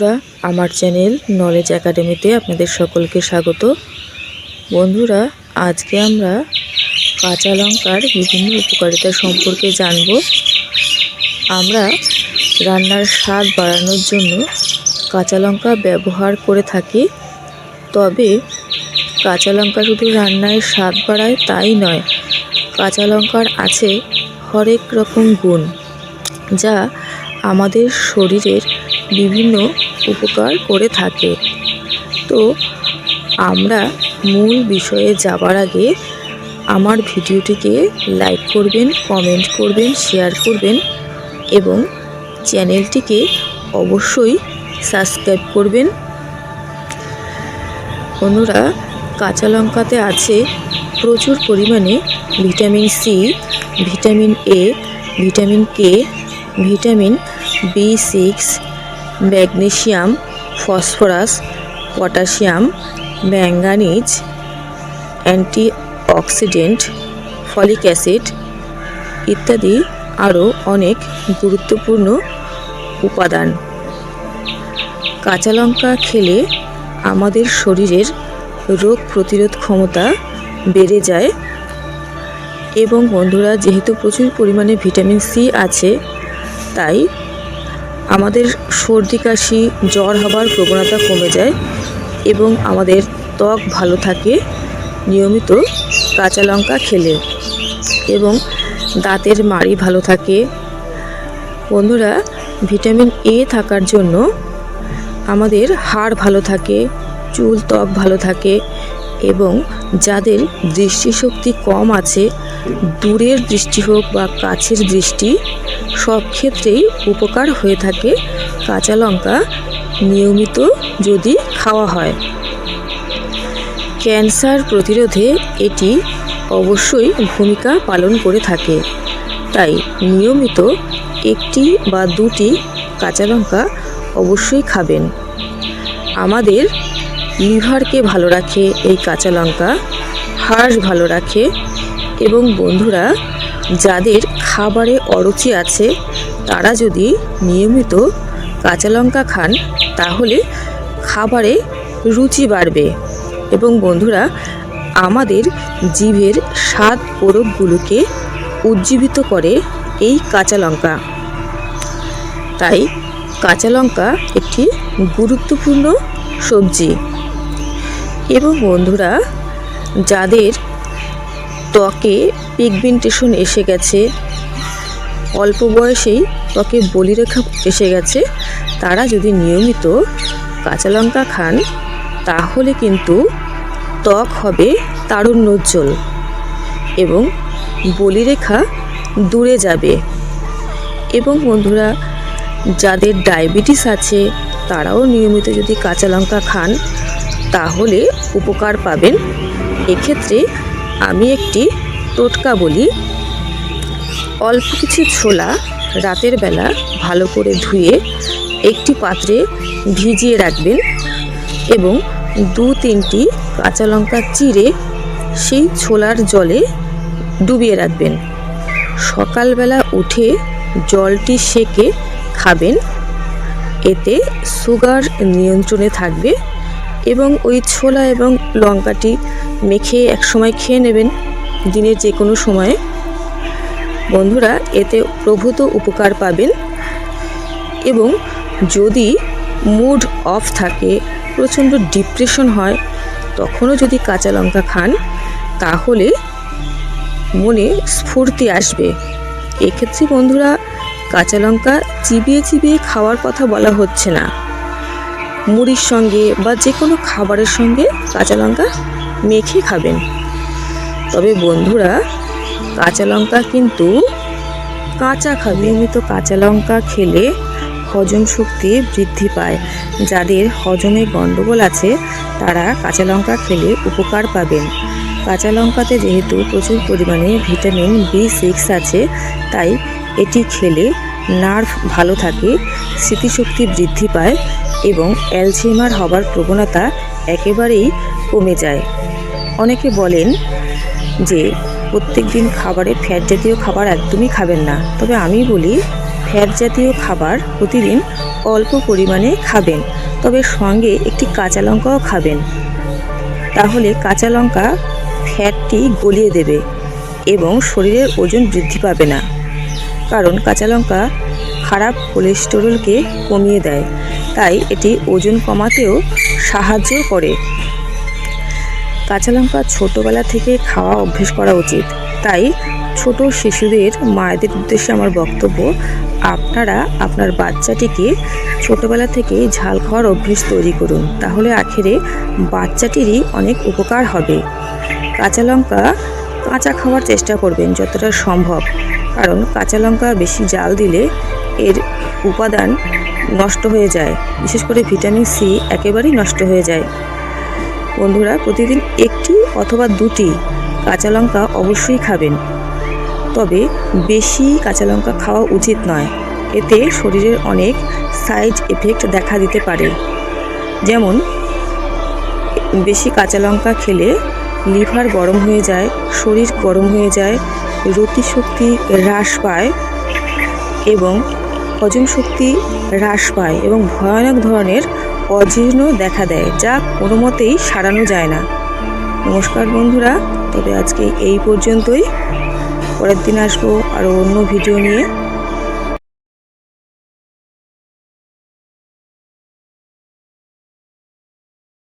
বন্ধুরা, আমার channel knowledge একাডেমিতে আপনাদের সকলকে স্বাগত। বন্ধুরা, আজকে আমরা কাঁচা লঙ্কার বিভিন্ন উপকারিতা সম্পর্কে জানব। আমরা রান্নার স্বাদ বাড়ানোর জন্য কাঁচা লঙ্কা ব্যবহার করে থাকি, তবে কাঁচা লঙ্কা শুধু রান্নায় স্বাদ বাড়ায় তাই নয়, কাঁচা লঙ্কার আছে হরেক রকম গুণ, যা আমাদের শরীরের বিভিন্ন উপকার করে থাকে। তো আমরা মূল বিষয়ে যাবার আগে আমার ভিডিওটিকে লাইক করবেন কমেন্ট করবেন শেয়ার করবেন এবং চ্যানেলটিকে অবশ্যই সাবস্ক্রাইব করবেন। বন্ধুরা কাঁচা লঙ্কাতে আছে প্রচুর পরিমাণে vitamin C vitamin A vitamin K vitamin B six magnesium, phosphorus, potassium manganese antioxidant, folic acid ইত্যাদি আরও অনেক গুরুত্বপূর্ণ উপাদান। কাঁচা লঙ্কা খেলে আমাদের শরীরের রোগ প্রতিরোধ ক্ষমতা বেড়ে যায় এবং বন্ধুরা, যেহেতু প্রচুর পরিমাণে ভিটামিন সি আছে, তাই আমাদের সর্দি, কাশি, জ্বর হবার প্রবণতা কমে যায় এবং আমাদের ত্বক ভালো থাকে নিয়মিত কাঁচা লঙ্কা খেলে এবং দাঁতের মাড়ি ভালো থাকে। বন্ধুরা, ভিটামিন এ থাকার জন্য আমাদের হাড় ভালো থাকে, চুল ত্বক ভালো থাকে এবং যাদের দৃষ্টিশক্তি কম আছে, দূরের দৃষ্টি হোক বা কাছের দৃষ্টি, সব ক্ষেত্রেই উপকার হয়ে থাকে কাঁচা লঙ্কা নিয়মিত যদি খাওয়া হয়। ক্যান্সার প্রতিরোধে এটি অবশ্যই ভূমিকা পালন করে থাকে। তাই নিয়মিত একটি বা দুটি কাঁচা লঙ্কা অবশ্যই খাবেন। আমাদের লিভারকে ভালো রাখে এই কাঁচা লঙ্কা হাড় ভালো রাখে এবং বন্ধুরা, যাদের খাবারে অরুচি আছে, তারা যদি নিয়মিত কাঁচা লঙ্কা খান, তাহলে খাবারে রুচি বাড়বে। এবং বন্ধুরা, আমাদের জিভের স্বাদ পরবগুলোকে উজ্জীবিত করে এই কাঁচা লঙ্কা। তাই কাঁচা লঙ্কা একটি গুরুত্বপূর্ণ সবজি। এবং বন্ধুরা, যাদের ত্বকে পিগমেন্টেশন এসে গেছে, অল্প বয়সেই ত্বকে বলিরেখা এসে গেছে, তারা যদি নিয়মিত কাঁচা লঙ্কা খান, তাহলে কিন্তু ত্বক হবে তারুণ্যোজ্জ্বল এবং বলিরেখা দূরে যাবে। এবং বন্ধুরা, যাদের ডায়াবেটিস আছে, তারাও নিয়মিত যদি কাঁচা লঙ্কা খান তাহলে উপকার পাবেন। এক্ষেত্রে আমি একটি টোটকা বলি। অল্প কিছু ছোলা রাতের বেলা ভালো করে ধুয়ে একটি পাত্রে ভিজিয়ে রাখবেন এবং দু তিনটি কাঁচা লঙ্কা চিড়ে সেই ছোলার জলে ডুবিয়ে রাখবেন। সকালবেলা উঠে জলটি সেকে খাবেন। এতে সুগার নিয়ন্ত্রণে থাকবে। এবং ওই ছোলা এবং লঙ্কাটি মেখে একসময় খেয়ে নেবেন দিনের যে কোনো সময়ে। বন্ধুরা, এতে প্রভূত উপকার পাবেন এবং যদি মুড অফ থাকে, প্রচণ্ড ডিপ্রেশন হয়, তখনও যদি কাঁচা লঙ্কা খান, তাহলে মনে স্ফূর্তি আসবে। এক্ষেত্রে বন্ধুরা, কাঁচা লঙ্কা চিবিয়ে চিবিয়ে খাওয়ার কথা বলা হচ্ছে না। মুড়ির সঙ্গে বা যে কোনো খাবারের সঙ্গে কাঁচা লঙ্কা মেখে খাবেন। তবে বন্ধুরা, কাঁচা লঙ্কা কিন্তু কাঁচা খাবে নিয়মিত কাঁচা লঙ্কা খেলে হজম শক্তি বৃদ্ধি পায়। যাদের হজমে গণ্ডগোল আছে, তারা কাঁচা লঙ্কা খেলে উপকার পাবেন। কাঁচা লঙ্কাতে যেহেতু প্রচুর পরিমাণে ভিটামিন বি সিক্স আছে, তাই এটি খেলে নার্ভ ভালো থাকে, স্মৃতিশক্তি বৃদ্ধি পায় এবং অ্যালঝেইমার হবার প্রবণতা একেবারেই কমে যায়। অনেকে বলেন যে, প্রত্যেক দিন খাবারে ফ্যাট জাতীয় খাবার একদমই খাবেন না। তবে আমি বলি, ফ্যাট জাতীয় খাবার প্রতিদিন অল্প পরিমাণে খাবেন, তবে সঙ্গে একটি কাঁচা লঙ্কাও খাবেন। তাহলে কাঁচা লঙ্কা ফ্যাটটি গলিয়ে দেবে এবং শরীরের ওজন বৃদ্ধি পাবে না। কারণ কাঁচা লঙ্কা খারাপ কোলেস্টেরলকে কমিয়ে দেয়। তাই এটি ওজন কমাতেও সাহায্য করে। কাঁচা লঙ্কা ছোটোবেলা থেকে খাওয়া অভ্যেস করা উচিত। তাই ছোট শিশুদের মায়েদের উদ্দেশ্যে আমার বক্তব্য, আপনারা আপনার বাচ্চাটিকে ছোটোবেলা থেকে ঝাল খাওয়ার অভ্যেস তৈরি করুন। তাহলে আখেরে বাচ্চাটিরই অনেক উপকার হবে। কাঁচা লঙ্কা কাঁচা খাওয়ার চেষ্টা করবেন যতটা সম্ভব। কারণ কাঁচা লঙ্কা বেশি জাল দিলে এর উপাদান নষ্ট হয়ে যায়। বিশেষ করে ভিটামিন সি একেবারেই নষ্ট হয়ে যায়। বন্ধুরা, প্রতিদিন একটি অথবা দুটি কাঁচা লঙ্কা অবশ্যই খাবেন। তবে বেশি কাঁচা লঙ্কা খাওয়া উচিত নয়। এতে শরীরের অনেক সাইড এফেক্ট দেখা দিতে পারে। যেমন, বেশি কাঁচা লঙ্কা খেলে লিভার গরম হয়ে যায় শরীর গরম হয়ে যায় রতি শক্তি হ্রাস পায় এবং হজম শক্তি হ্রাস পায় এবং ভয়ানক ধরনের অজীর্ণ দেখা দেয়, যা কোনো মতেই সারানো যায় না। নমস্কার বন্ধুরা, তবে আজকে এই পর্যন্তই। পরের দিন আসব আরও অন্য ভিডিও নিয়ে।